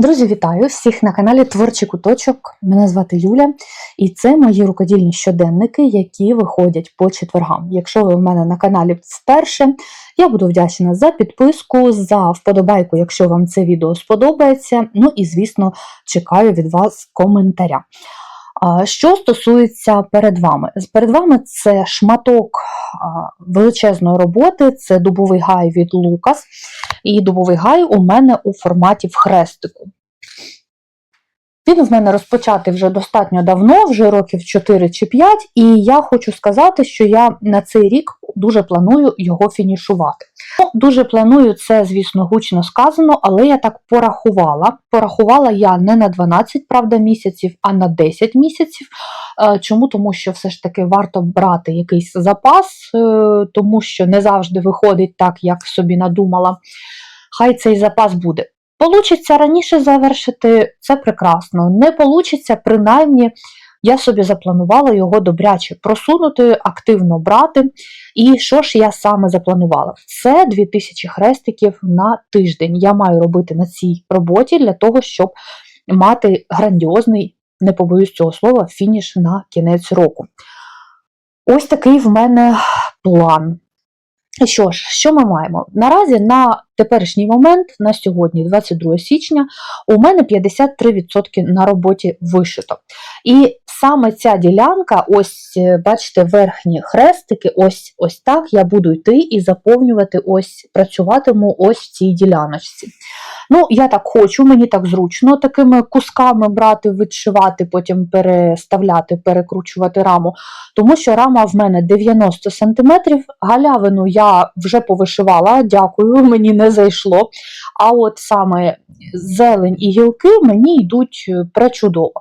Друзі, вітаю всіх на каналі Творчий куточок. Мене звати Юля, і це мої рукодільні щоденники, які виходять по четвергам. Якщо ви в мене на каналі вперше, я буду вдячна за підписку, за вподобайку, якщо вам це відео сподобається. Ну і, звісно, чекаю від вас коментаря. Що стосується перед вами, перед вами це шматок величезної роботи, це дубовий гай від Лукас. І дубовий гай у мене у форматі в хрестику. Він в мене розпочатий вже достатньо давно, вже років 4 чи 5, і я хочу сказати, що я на цей рік дуже планую його фінішувати. Ну, Дуже планую, це, звісно, гучно сказано, але я так порахувала. Порахувала я не на 12, правда, місяців, а на 10 місяців. Е, Чому? Тому що все ж таки варто брати якийсь запас, е, тому що не завжди виходить так, як собі надумала. Хай цей запас буде. Получиться раніше завершити, це прекрасно. Не получиться, принаймні, я собі запланувала його добряче просунути, активно брати. І що ж я саме запланувала? Це 2000 хрестиків на тиждень. Я маю робити на цій роботі для того, щоб мати грандіозний, не побоюсь цього слова, фініш на кінець року. Ось такий в мене план. Що ж, що ми маємо? Наразі на теперішній момент, на сьогодні, 22 січня, у мене 53% на роботі вишито. І саме ця ділянка, ось, е, бачите, верхні хрестики, ось ось так я буду йти і заповнювати, ось працюватиму ось в цій діляночці. Ну, я так хочу, мені так зручно такими кусками брати, відшивати, потім переставляти, перекручувати раму, тому що рама в мене 90 см, галявину я вже повишивала, дякую, мені не зайшло. А от саме зелень і гілки мені йдуть е, пречудово.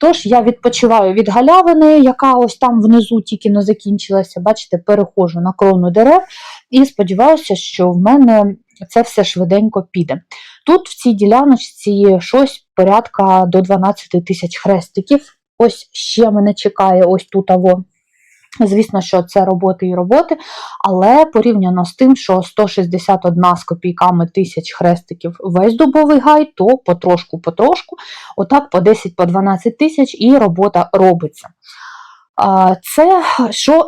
Тож я відпочиваю від галявини, яка ось там внизу тільки не закінчилася. Бачите, переходжу на крону дерев і сподіваюся, що в мене це все швиденько піде. Тут в цій діляночці щось порядка до 12 тисяч хрестиків. Ось ще мене чекає ось тут. аво. Звісно, що це роботи і роботи, але порівняно з тим, що 161 з копійками тисяч хрестиків весь дубовий гай, то потрошку-потрошку, отак по 10-12 тисяч і робота робиться. Це що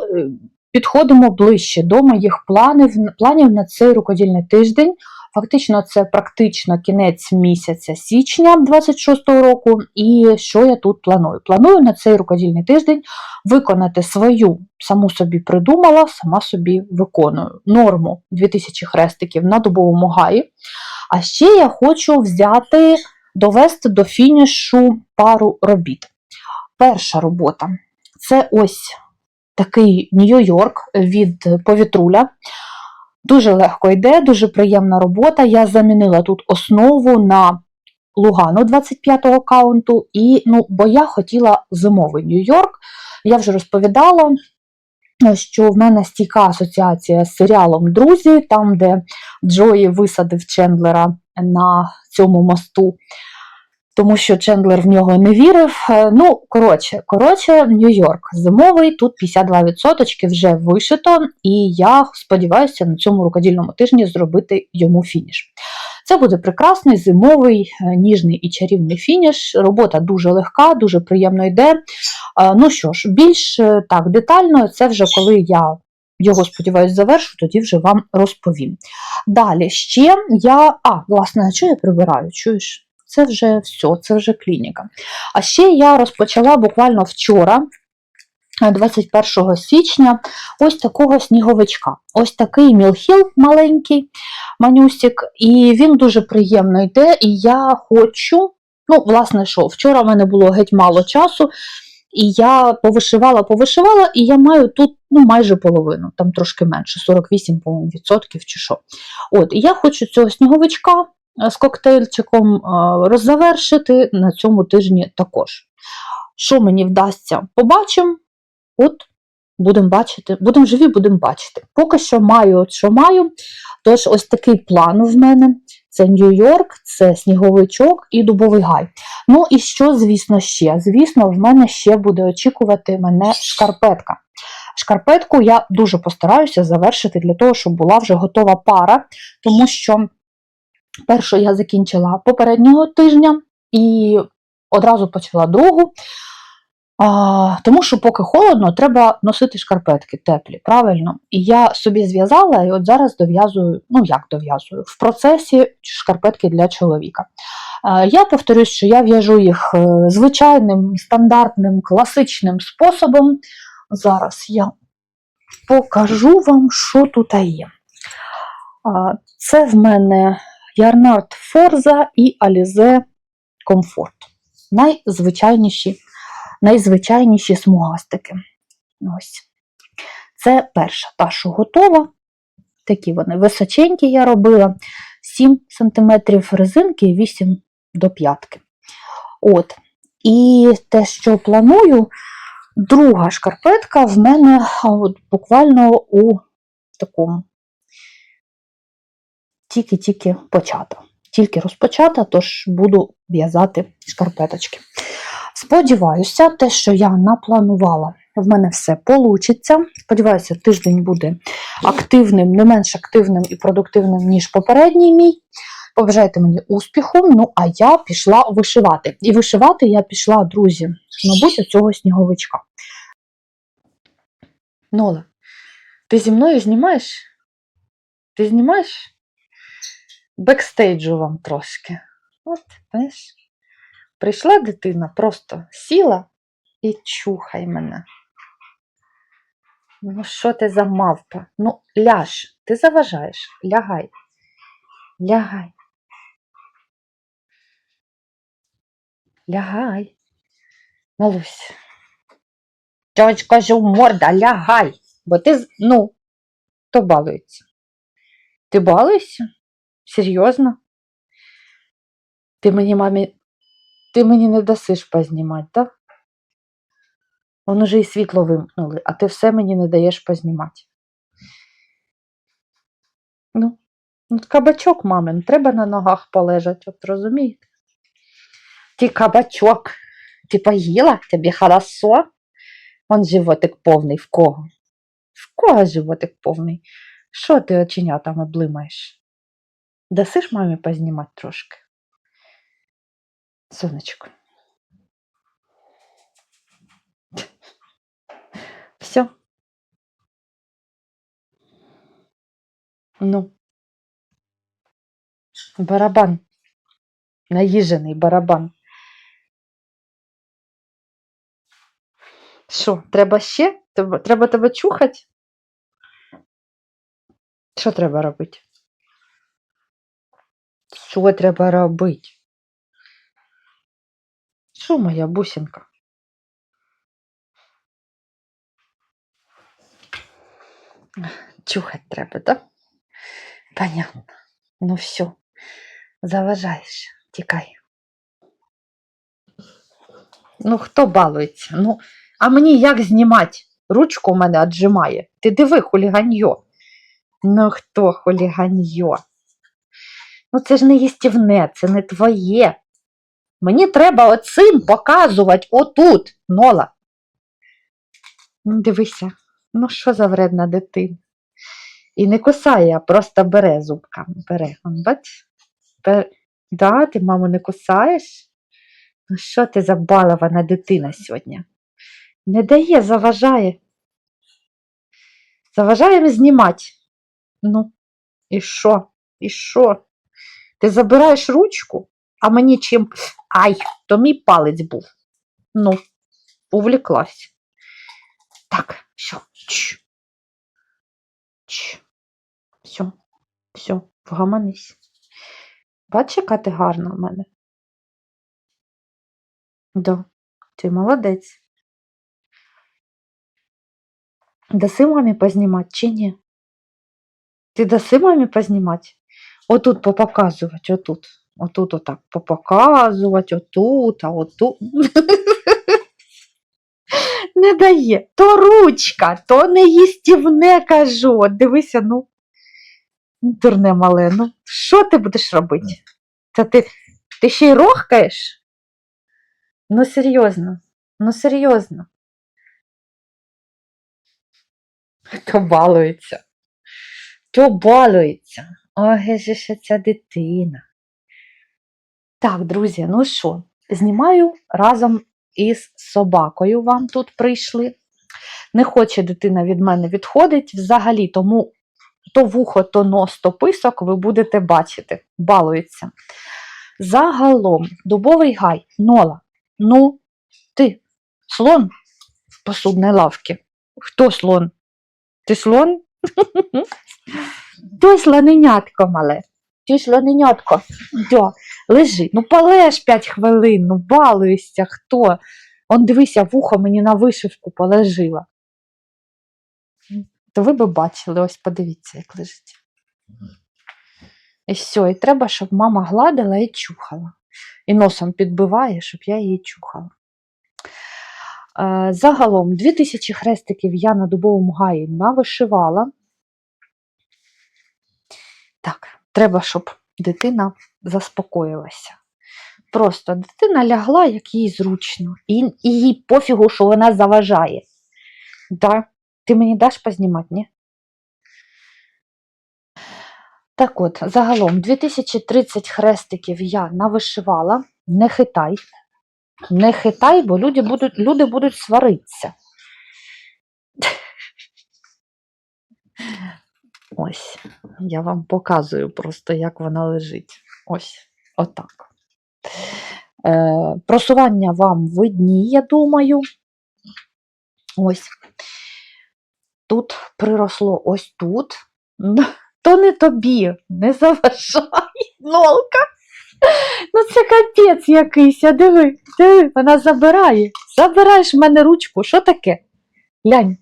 підходимо ближче до моїх планів, планів на цей рукодільний тиждень. Фактично, це практично кінець місяця січня 26-го року. І що я тут планую? Планую на цей рукодільний тиждень виконати свою, саму собі придумала, сама собі виконую норму 2000 хрестиків на дубовому гаї. А ще я хочу взяти, довести до фінішу пару робіт. Перша робота це ось такий Нью-Йорк від повітруля. Дуже легко йде, дуже приємна робота. Я замінила тут основу на Лугану 25-го каунту, і, ну, бо я хотіла зимовий Нью-Йорк. Я вже розповідала, що в мене стійка асоціація з серіалом Друзі, там, де Джої висадив Чендлера на цьому мосту. Тому що Чендлер в нього не вірив. Ну, коротше, коротше, Нью-Йорк зимовий, тут 52% вже вишито, і я сподіваюся на цьому рукодільному тижні зробити йому фініш. Це буде прекрасний зимовий, ніжний і чарівний фініш. Робота дуже легка, дуже приємно йде. Ну що ж, більш так детально, це вже коли я його, сподіваюся, завершу, тоді вже вам розповім. Далі ще я. А, власне, що я прибираю? Чуєш? Це вже все, це вже клініка. А ще я розпочала буквально вчора, 21 січня, ось такого сніговичка. Ось такий мілхіл маленький манюсик, і він дуже приємно йде. І я хочу, ну, власне, що, вчора в мене було геть мало часу, і я повишивала, повишивала, і я маю тут ну, майже половину, там трошки менше, 48, по-моєму, відсотків чи що. От, І я хочу цього сніговичка з коктейльчиком роззавершити на цьому тижні також. Що мені вдасться, побачимо. От, будемо бачити, будемо живі, будемо бачити. Поки що маю, от що маю. Тож, ось такий план в мене: це Нью-Йорк, це сніговичок і дубовий гай. Ну і що, звісно, ще? Звісно, в мене ще буде очікувати мене шкарпетка. Шкарпетку я дуже постараюся завершити для того, щоб була вже готова пара, тому що. Першу я закінчила попереднього тижня і одразу почала другу. А, тому що поки холодно, треба носити шкарпетки теплі, правильно? І я собі зв'язала і от зараз дов'язую, ну як дов'язую, в процесі шкарпетки для чоловіка. Е, Я повторюсь, що я в'яжу їх е, звичайним, стандартним, класичним способом. Зараз я покажу вам, що тут є. А, Це в мене Ярнард Форза і Alize Comfort. Найзвичайніші, найзвичайніші смугастики. Ось. Це перша, та, що готова. Такі вони височенькі я робила. 7 см резинки і 8 до п'ятки. От. І те, що планую, друга шкарпетка в мене от, буквально у такому тільки-тільки почата. Тільки розпочата, тож буду в'язати шкарпеточки. Сподіваюся, те, що я напланувала, в мене все получиться. Сподіваюся, тиждень буде активним, не менш активним і продуктивним, ніж попередній мій. Побажайте мені успіху. Ну, а я пішла вишивати. І вишивати я пішла, друзі, мабуть, у цього сніговичка. Нола, ти зі мною знімаєш? Ти знімаєш? Бекстейджу вам трошки. От, знаєш, прийшла дитина, просто сіла і чухай мене. Ну, що ти за мавпа? Ну, ляж, ти заважаєш, лягай. Лягай. Лягай. Малусь. Чогось кажу, морда, лягай. Бо ти, ну, хто балується? Ти балуєшся? Серйозно? Ти мені, мамі, ти мені не дасиш познімати, так? Вон уже і світло вимкнули, а ти все мені не даєш познімати. Ну, ну кабачок, мамин, треба на ногах полежати, от розумієте? Ти кабачок, ти поїла? Тобі хорошо? Он животик повний в кого? В кого животик повний? Що ти оченятами блимаєш? Дасиш мамі познімати трошки? Сонечко. Все. Ну. Барабан. Наїжений барабан. Що, треба ще? Треба, тебе чухати? Що треба робити? Що треба робити? Що моя бусинка? Чухать треба, так? Понятно. Ну все, заважаєш, тікай. Ну, хто балується? Ну, а мені як знімати? Ручку у мене віджимає. Ти диви, хуліганьо. Ну, хто хуліганьо? Ну, це ж не їстівне, це не твоє. Мені треба оцим показувати отут, Нола. Ну, дивися, ну що за вредна дитина? І не кусає, а просто бере зубками. Бере. Бач? Бер... Да, ти, мамо, не кусаєш? Ну що ти за балована дитина сьогодні? Не дає, заважає. Заважає знімати. Ну, і що? І що? Ти забираєш ручку, а мені чим. Ай, то мій палець був. Ну, увлеклась. Так, все. Чш. Чш. Все, все, вгаманись. Бач, яка ти гарна в мене. Да, ти молодець. Даси мамі познімати чи ні? Ти даси мамі познімати? Отут попоказувати, отут. Отут отак попоказувати, отут, а отут. Не дає. То ручка, то не їстівне, кажу. От дивися, ну. Дурне мале, ну що ти будеш робити? Та ти, ти ще й рохкаєш? Ну, серйозно, ну серйозно. То балується. То балується. Ой, же ж ця дитина. Так, друзі, ну що, знімаю разом із собакою. Вам тут прийшли. Не хоче дитина від мене відходить взагалі, тому то вухо, то нос, то писок ви будете бачити. Балується. Загалом, дубовий гай, нола. Ну, ти слон в посудній лавці. Хто слон? Ти слон? Ти слоненятко мале. Ти слоненятко. Да. Лежи. Ну полеж 5 хвилин, ну балуєшся, хто? Он дивися, вухо мені на вишивку положила. То ви би бачили, ось подивіться, як лежить. І все, і треба, щоб мама гладила і чухала. І носом підбиває, щоб я її чухала. Е, Загалом 2000 хрестиків я на дубовому гаї навишивала. Треба, щоб дитина заспокоїлася. Просто дитина лягла, як їй зручно, і, їй пофігу, що вона заважає. Да? Ти мені даш познімати, ні? Так от, загалом 2030 хрестиків я навишивала. Не хитай. Не хитай, бо люди будуть, люди будуть сваритися. Ось, я вам показую просто, як вона лежить. Ось, отак. Е, просування вам видні, я думаю. Ось. Тут приросло ось тут. То не тобі, не заважай, нолка. Ну це капець якийсь, а диви, диви, вона забирає. Забираєш в мене ручку. Що таке? Глянь.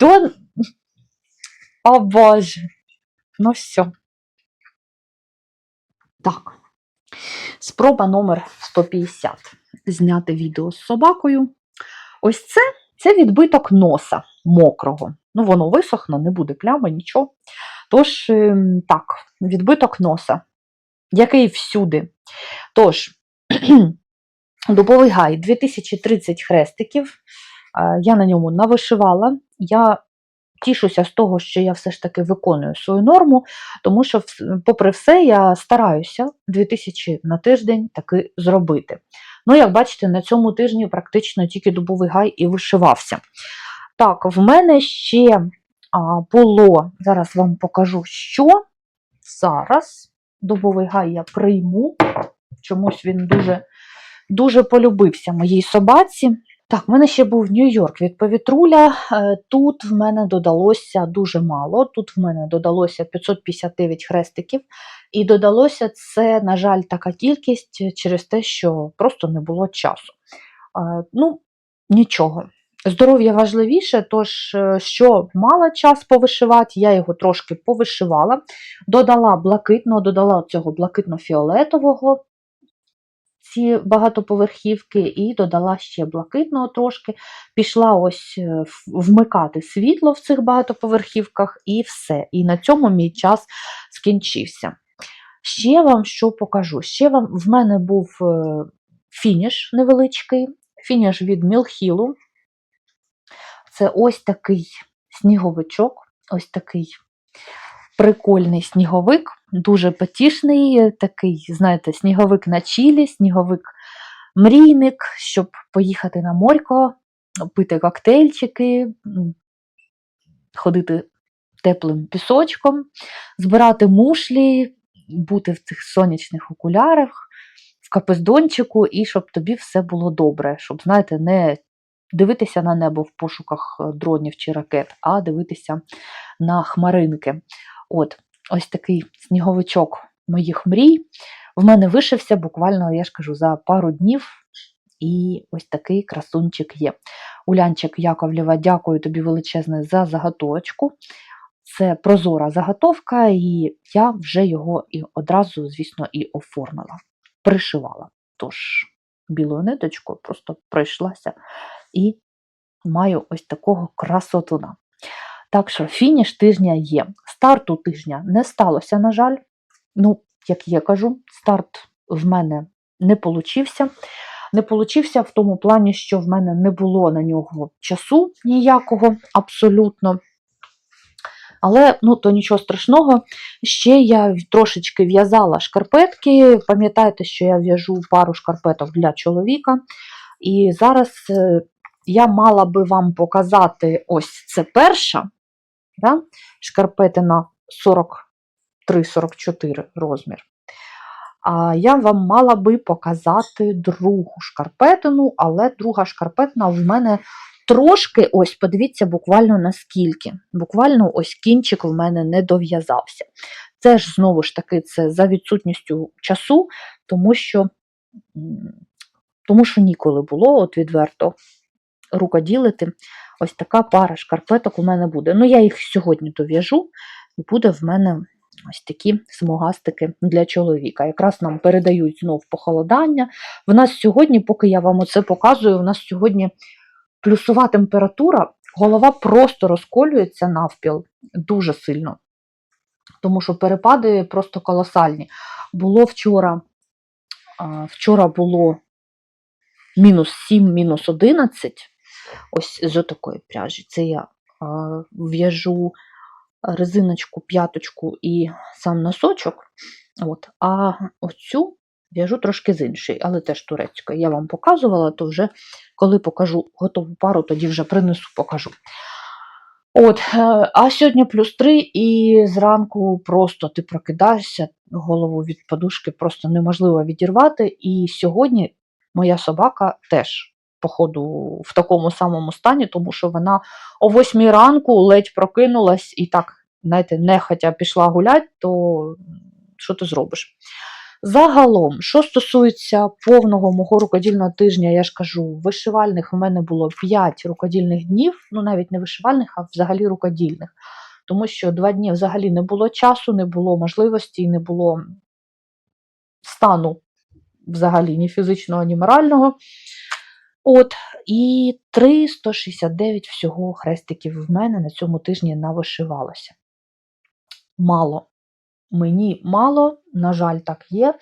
То... О Боже. Ну все. Так. Спроба номер 150. Зняти відео з собакою. Ось це, це відбиток носа мокрого. Ну, воно висохне, не буде плями, нічого. Тож, ем, так, відбиток носа, який всюди. Тож, дубовий гай 2030 хрестиків. Е, Я на ньому навишивала. Я тішуся з того, що я все ж таки виконую свою норму, тому що, попри все, я стараюся 2000 на тиждень таки зробити. Ну, як бачите, на цьому тижні практично тільки дубовий гай і вишивався. Так, в мене ще було, зараз вам покажу, що зараз дубовий гай я прийму. Чомусь він дуже, дуже полюбився моїй собаці. Так, в мене ще був Нью-Йорк від повітруля. Е, Тут в мене додалося дуже мало. Тут в мене додалося 559 хрестиків. І додалося це, на жаль, така кількість через те, що просто не було часу. Е, Ну, нічого. Здоров'я важливіше, тож, е, що мала час повишивати, я його трошки повишивала, додала блакитного, додала цього блакитно-фіолетового, ці багатоповерхівки, і додала ще блакитного трошки. Пішла ось е, вмикати світло в цих багатоповерхівках, і все. І на цьому мій час скінчився. Ще вам що покажу? Ще вам в мене був е, фініш невеличкий, фініш від Мілхілу. Це ось такий сніговичок, ось такий прикольний сніговик, дуже потішний, такий, знаєте, сніговик на чілі, сніговик мрійник, щоб поїхати на морько, пити коктейльчики, ходити теплим пісочком, збирати мушлі, бути в цих сонячних окулярах, в капездончику, і щоб тобі все було добре, щоб, знаєте, не дивитися на небо в пошуках дронів чи ракет, а дивитися на хмаринки. От, ось такий сніговичок моїх мрій. В мене вишився буквально, я ж кажу, за пару днів. І ось такий красунчик є. Улянчик Яковлєва, дякую тобі величезне за заготовочку. Це прозора заготовка, і я вже його і одразу, звісно, і оформила, пришивала. Тож, білою ниточкою просто пройшлася і маю ось такого красотуна. Так що фініш тижня є. Старту тижня не сталося, на жаль. Ну, як я кажу, старт в мене не получився. Не получився в тому плані, що в мене не було на нього часу ніякого абсолютно. Але ну, то нічого страшного. Ще я трошечки в'язала шкарпетки. Пам'ятаєте, що я в'яжу пару шкарпеток для чоловіка. І зараз е, я мала би вам показати ось це перша да? шкарпетина 43-44 розмір. А я вам мала би показати другу шкарпетину, але друга шкарпетина в мене трошки, ось, подивіться, буквально наскільки. Буквально ось кінчик в мене не дов'язався. Це ж знову ж таки це за відсутністю часу, тому що, тому що ніколи було, от відверто рукоділити. Ось така пара шкарпеток у мене буде. Ну, я їх сьогодні дов'яжу, і буде в мене ось такі смугастики для чоловіка. Якраз нам передають знов похолодання. В нас сьогодні, поки я вам оце показую, у нас сьогодні плюсова температура, голова просто розколюється навпіл дуже сильно. Тому що перепади просто колосальні. Було вчора, вчора було мінус 7, мінус 11. Ось з отакої пряжі. Це я в'яжу резиночку, п'яточку і сам носочок. От. А оцю в'яжу трошки з іншої, але теж турецької. Я вам показувала, то вже коли покажу готову пару, тоді вже принесу, покажу. От, е, а сьогодні плюс 3, і зранку просто ти прокидаєшся, голову від подушки просто неможливо відірвати. І сьогодні моя собака теж, походу, в такому самому стані, тому що вона о 8 ранку ледь прокинулась і так, знаєте, нехотя пішла гуляти, то що ти зробиш? Загалом, що стосується повного мого рукодільного тижня, я ж кажу, вишивальних у мене було 5 рукодільних днів, ну навіть не вишивальних, а взагалі рукодільних. Тому що два дні взагалі не було часу, не було можливості, не було стану взагалі ні фізичного, ні морального. От, і 369 всього хрестиків в мене на цьому тижні навишивалося. Мало. Мені мало, на жаль, так є,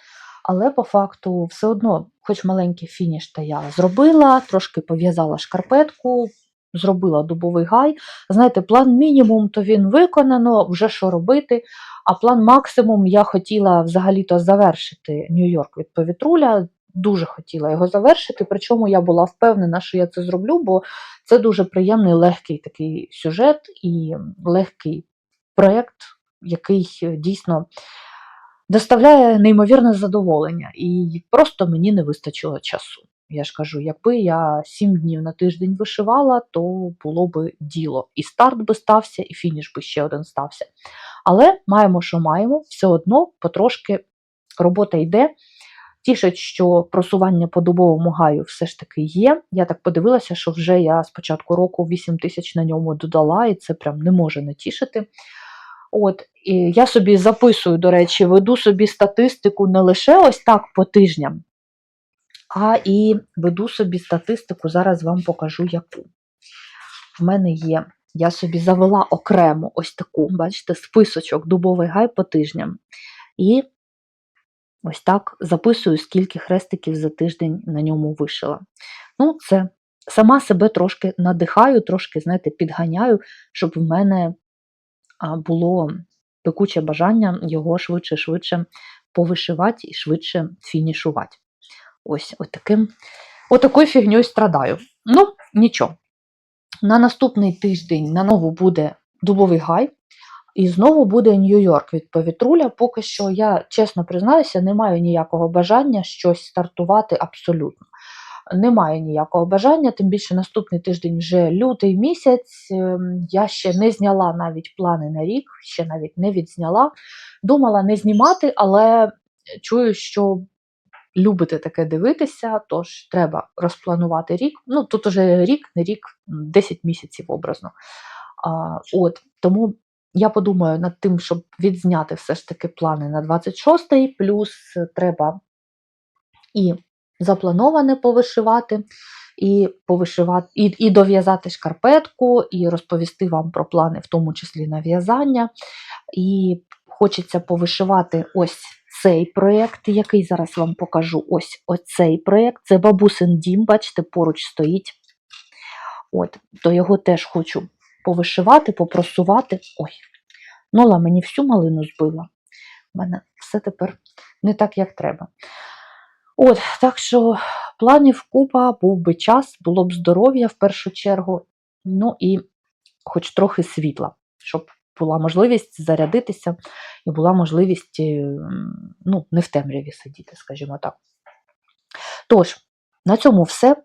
але по факту все одно, хоч маленький фініш та я зробила, трошки пов'язала шкарпетку, зробила дубовий гай. Знаєте, план мінімум, то він виконано, вже що робити. А план максимум я хотіла взагалі-то завершити Нью-Йорк від повітруля. Дуже хотіла його завершити, причому я була впевнена, що я це зроблю, бо це дуже приємний легкий такий сюжет і легкий проєкт, який дійсно доставляє неймовірне задоволення. І просто мені не вистачило часу. Я ж кажу, якби я сім днів на тиждень вишивала, то було би діло. І старт би стався, і фініш би ще один стався. Але маємо, що маємо, все одно потрошки робота йде. Тішить, що просування по дубовому гаю все ж таки є. Я так подивилася, що вже я з початку року 8 тисяч на ньому додала, і це прям не може не тішити. От, і я собі записую, до речі, веду собі статистику не лише ось так по тижням, а і веду собі статистику, зараз вам покажу яку. В мене є, я собі завела окремо ось таку, бачите, списочок дубовий гай по тижням. І ось так записую, скільки хрестиків за тиждень на ньому вишила. Ну, це сама себе трошки надихаю, трошки, знаєте, підганяю, щоб в мене було пекуче бажання його швидше-швидше повишивати і швидше фінішувати. Ось от таким, от такою фігньою страдаю. Ну, нічого. На наступний тиждень на нову буде дубовий гай, і знову буде Нью-Йорк від повітруля. Поки що я, чесно признаюся, не маю ніякого бажання щось стартувати абсолютно. Немає ніякого бажання, тим більше наступний тиждень вже лютий місяць. ем, Я ще не зняла навіть плани на рік, ще навіть не відзняла. Думала не знімати, але чую, що любите таке дивитися, тож треба розпланувати рік. Ну, тут уже рік, не рік, м, 10 місяців образно. А, от, тому я подумаю над тим, щоб відзняти все ж таки плани на 26-й, плюс треба і заплановане повишивати, і повишивати, і, і дов'язати шкарпетку, і розповісти вам про плани, в тому числі на в'язання. І хочеться повишивати ось цей проєкт, який зараз вам покажу. Ось оцей проєкт. Це бабусин дім, бачите, поруч стоїть. От, то його теж хочу повишивати, попросувати. Ой, Нола мені всю малину збила. У мене все тепер не так, як треба. От, так що планів купа, був би час, було б здоров'я в першу чергу, ну і хоч трохи світла, щоб була можливість зарядитися і була можливість е, ну, не в темряві сидіти, скажімо так. Тож, на цьому все.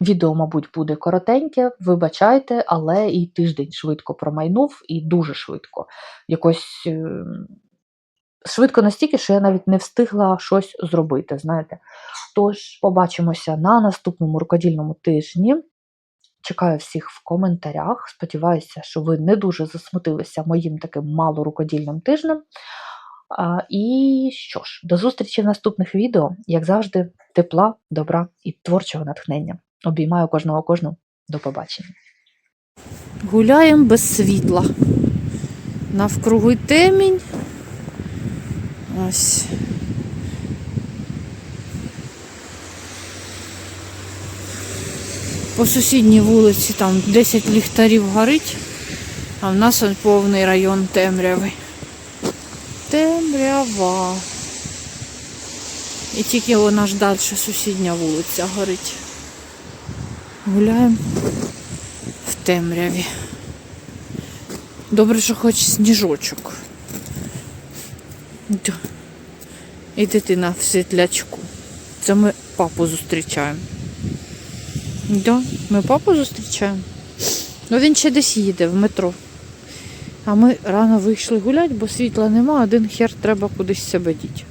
Відео, мабуть, буде коротеньке, вибачайте, але і тиждень швидко промайнув, і дуже швидко. Якось е, швидко настільки, що я навіть не встигла щось зробити. знаєте. Тож, побачимося на наступному рукодільному тижні. Чекаю всіх в коментарях. Сподіваюся, що ви не дуже засмутилися моїм таким малорукодільним тижнем. І що ж, до зустрічі в наступних відео. Як завжди, тепла, добра і творчого натхнення. Обіймаю кожного кожну. До побачення. Гуляємо без світла. Навкруги темінь. Ось. По сусідній вулиці там 10 ліхтарів горить, а в нас он повний район темряви. Темрява. І тільки вона ж далі сусідня вулиця горить. Гуляємо в темряві. Добре, що хоч сніжочок. І дитина в світлячку. Це ми папу зустрічаємо. Да, ми папу зустрічаємо. Ну він ще десь їде в метро. А ми рано вийшли гуляти, бо світла нема, один хер треба кудись себе діти.